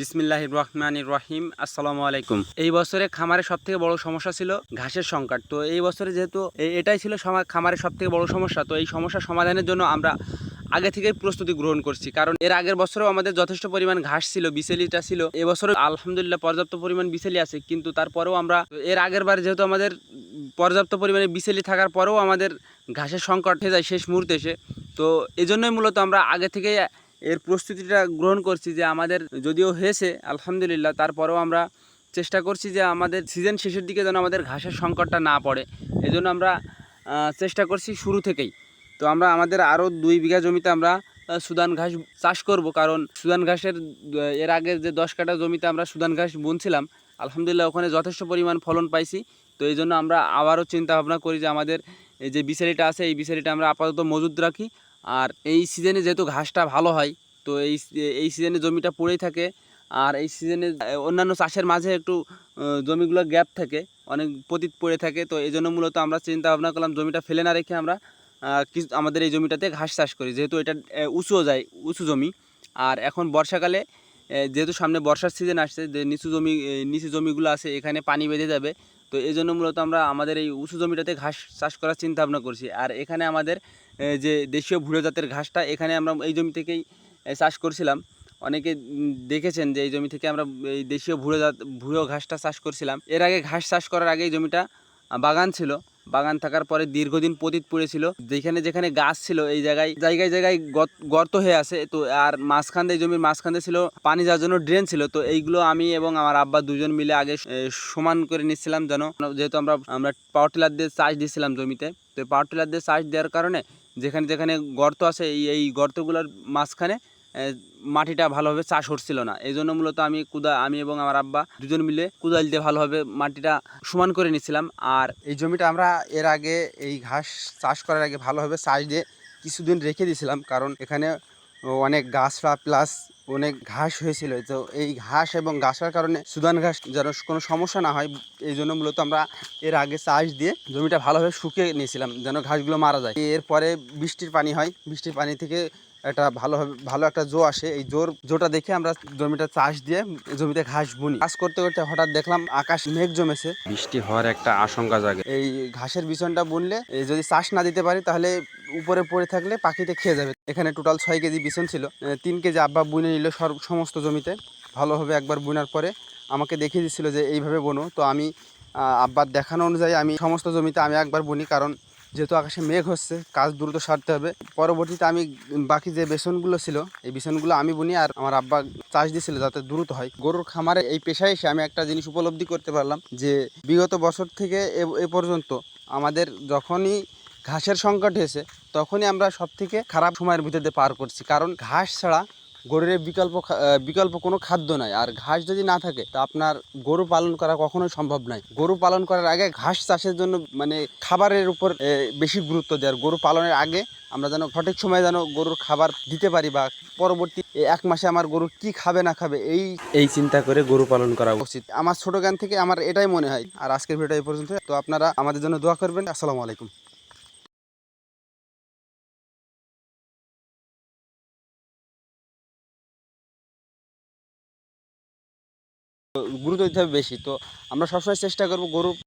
বিসমিল্লাহ রহমান রহিম, আসসালামু আলাইকুম। এই বছরে খামারের সব থেকে বড় সমস্যা ছিল ঘাসের সংকট। তো এই বছরে যেহেতু এটাই ছিল খামারের সব থেকে বড় সমস্যা, তো এই সমস্যা সমাধানের জন্য আমরা আগে থেকেই প্রস্তুতি গ্রহণ করছি। কারণ এর আগের বছরেও আমাদের যথেষ্ট পরিমাণ ঘাস ছিল, বিসেলিটা ছিল। এবছরও আলহামদুলিল্লাহ পর্যাপ্ত পরিমাণ বিসেলি আছে, কিন্তু তারপরেও আমরা এর আগের বার যেহেতু আমাদের পর্যাপ্ত পরিমাণে বিসেলি থাকার পরেও আমাদের ঘাসের সংকট হয়ে যায় শেষ মুহূর্তে এসে। তো এই জন্যই মূলত আমরা আগে থেকে এর প্রস্তুতিটা গ্রহণ করছি যে আমাদের যদিও হয়েছে, আলহামদুলিল্লাহ, তারপরেও আমরা চেষ্টা করছি যে আমাদের সিজন শেষের দিকে যেন আমাদের ঘাসের সংকটটা না পড়ে। এই জন্য আমরা চেষ্টা করছি শুরু থেকেই। তো আমরা, আমাদের আরও দুই বিঘা জমিতে আমরা সুদান ঘাস চাষ করব। কারণ সুদান ঘাসের এর আগে যে দশ কাঠা জমিতে আমরা সুদান ঘাস বুনছিলাম, আলহামদুলিল্লাহ ওখানে যথেষ্ট পরিমাণ ফলন পাইছি। তো এই জন্য আমরা আবারও চিন্তা ভাবনা করি যে আমাদের যে বিসারিটা আছে, এই বিসারিটা আমরা আপাতত মজুদ রাখি। আর এই সিজনে যেহেতু ঘাসটা ভালো হয়, তো এই এই সিজনে জমিটা পড়েই থাকে। আর এই সিজনে অন্যান্য চাষের মাঝে একটু জমিগুলো গ্যাপ থাকে, অনেক পতিত পড়ে থাকে, তো এই জন্য মূলত আমরা চিন্তা ভাবনা করলাম জমিটা ফেলে না রেখে আমরা আমাদের এই জমিটাতে ঘাস চাষ করি। যেহেতু এটা উঁচুও যায়, উঁচু জমি। আর এখন বর্ষাকালে যেহেতু সামনে বর্ষার সিজন আসছে, যে নিচু জমি নিচু জমিগুলো আছে, এখানে পানি বেঁধে যাবে। তো এই জন্য মূলত আমরা আমাদের এই উঁচু জমিটাতে ঘাস চাষ করার চিন্তা ভাবনা করছি। আর এখানে আমাদের যে দেশীয় ভুড়ো জাতের ঘাসটা, এখানে আমরা এই জমি থেকেই চাষ করছিলাম। অনেকে দেখেছেন যে এই জমি থেকে আমরা এই দেশীয় ভুড়ো জাত, ভুড়ো ঘাসটা চাষ করছিলাম। এর আগে ঘাস চাষ করার আগে জমিটা বাগান ছিল। বাগান থাকার পরে দীর্ঘদিন পতিত পড়েছিল। যেখানে যেখানে গাছ ছিল, এই জায়গায় জায়গায় জায়গায় গর্ত হয়ে আছে। তো, আর মাঝখান দিয়ে, জমির মাঝখান দিয়ে ছিল পানি যাওয়ার জন্য ড্রেন ছিল। তো, এইগুলো আমি এবং আমার আব্বা দুজন মিলে আগে সমান করে নিচ্ছিলাম যেন, যেহেতু আমরা আমরা পাওয়ার টিলার দিয়ে চাষ দিয়েছিলাম জমিতে। তো পাওয়ার টিলার দিয়ে চাষ দেওয়ার কারণে যেখানে যেখানে গর্ত আছে, এই এই গর্তগুলোর মাঝখানে মাটিটা ভালোভাবে চাষ হচ্ছিল না। এই জন্য মূলত আমি কুদা, আমি এবং আমার আব্বা দুজন মিলে কুদাল দিয়ে ভালোভাবে মাটিটা সমান করে নিচ্ছিলাম আর এই জমিটা আমরা এর আগে এই ঘাস চাষ করার আগে ভালোভাবে চাষ দিয়ে কিছুদিন রেখে দিয়েছিলাম। কারণ এখানে অনেক গাছরা প্লাস অনেক ঘাস হয়েছিল। তো এই ঘাস এবং ঘাসের কারণে সুদান ঘাস যেন কোনো সমস্যা না হয় এই জন্য মূলত আমরা এর আগে চাষ দিয়ে জমিটা ভালোভাবে শুকিয়ে নিয়েছিলাম যেন ঘাসগুলো মারা যায়। এরপরে বৃষ্টির পানি হয়। বৃষ্টির পানি থেকে একটা ভালোভাবে ভালো একটা জো আসে। এই জোর জোটা দেখে আমরা জমিটা চাষ দিয়ে জমিতে ঘাস বুনি। কাজ করতে করতে হঠাৎ দেখলাম আকাশ মেঘ জমেছে। বৃষ্টি হওয়ার একটা আশঙ্কা জাগে। এই ঘাসের বিছনটা বুনলে এই যদি চাষ না দিতে পারি তাহলে উপরে পড়ে থাকলে পাখিতে খেয়ে যাবে। এখানে টোটাল ছয় কেজি বিছন ছিল। তিন কেজি আব্বা বুনে নিল সমস্ত জমিতে। ভালোভাবে একবার বুনার পরে। আমাকে দেখিয়ে দিচ্ছিল যে এইভাবে বনো। তো আমি আব্বার দেখানো অনুযায়ী আমি সমস্ত জমিতে আমি একবার বুনি। কারণ যেহেতু আকাশে মেঘ হচ্ছে, কাজ দ্রুত সারতে হবে। পরবর্তীতে আমি বাকি যে বেসনগুলো ছিল, এই বেসনগুলো আমি বুনি আর আমার আব্বা চাষ দিয়েছিল যাতে দ্রুত হয়। গরুর খামারে এই পেশায় এসে আমি একটা জিনিস উপলব্ধি করতে পারলাম যে, বিগত বছর থেকে এ- পর্যন্ত আমাদের যখনই ঘাসের সংকট হয়েছে, তখনই আমরা সব থেকে খারাপ সময়ের ভিতর পার করছি। কারণ ঘাস ছাড়া গরুর বিকল্প বিকল্প কোনো খাদ্য নাই। আর ঘাস যদি না থাকে তা আপনার গরু পালন করা কখনোই সম্ভব নয় গরু পালন করার আগে ঘাস চাষের জন্য মানে খাবারের উপর বেশি গুরুত্ব দেওয়ার। গরু পালনের আগে আমরা যেন সঠিক সময়ে যেন গরুর খাবার দিতে পারি বা পরবর্তী এক মাসে আমার গরু কি খাবে না খাবে এই এই চিন্তা করে গরু পালন করা উচিত। আমার ছোট জ্ঞান থেকে আমার এটাই মনে হয়। আর আজকের ভিডিও এই পর্যন্ত তো আপনারা আমাদের জন্য দোয়া করবেন। আসসালামু আলাইকুম। গুরুত্ব দিতে হবে বেশি। তো আমরা সবসময় চেষ্টা করব গরু